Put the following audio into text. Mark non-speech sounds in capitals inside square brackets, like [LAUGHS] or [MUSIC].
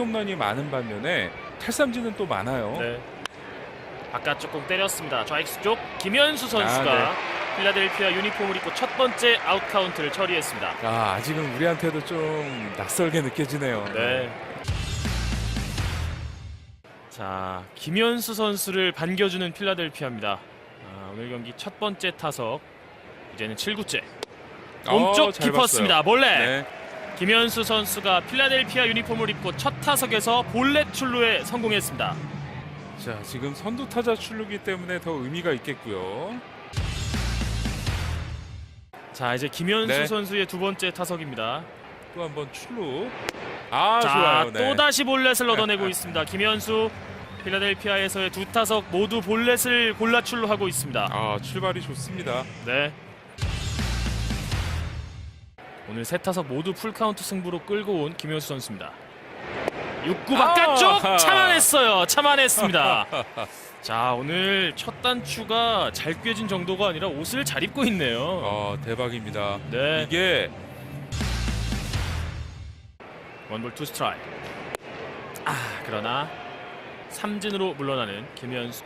피홈런이 많은 반면에 탈삼진은 또 많아요. 네. 바깥쪽 공 때렸습니다. 좌익수 쪽 김현수 선수가 아, 필라델피아 유니폼을 입고 첫 번째 아웃 카운트를 처리했습니다. 아, 아직은 우리한테도 좀 낯설게 느껴지네요. 네. 자, 김현수 선수를 반겨주는 필라델피아입니다. 아, 오늘 경기 첫 번째 타석. 이제는 7구째. 몸쪽 어, 잘 깊었습니다. 몰래. 봤어요. 네. 김현수 선수가 필라델피아 유니폼을 입고 첫 타석에서 볼넷 출루에 성공했습니다. 자, 지금 선두 타자 출루기 때문에 더 의미가 있겠고요. 자, 이제 김현수 네. 선수의 두 번째 타석입니다. 또 한번 출루. 아, 자, 좋아요. 네. 또 다시 볼넷을 얻어내고 [LAUGHS] 있습니다. 김현수 필라델피아에서의 두 타석 모두 볼넷을 골라 출루하고 있습니다. 아, 출발이 좋습니다. 네. 오늘 세 타석 모두 풀 카운트 승부로 끌고 온 김현수 선수입니다. 6구 바깥쪽 아! 참아냈어요. 참아냈습니다. [LAUGHS] 자, 오늘 첫 단추가 잘 꿰진 정도가 아니라 옷을 잘 입고 있네요. 어, 대박입니다. 네. 이게 원볼 투 스트라이크. 아, 그러나 삼진으로 물러나는 김현수.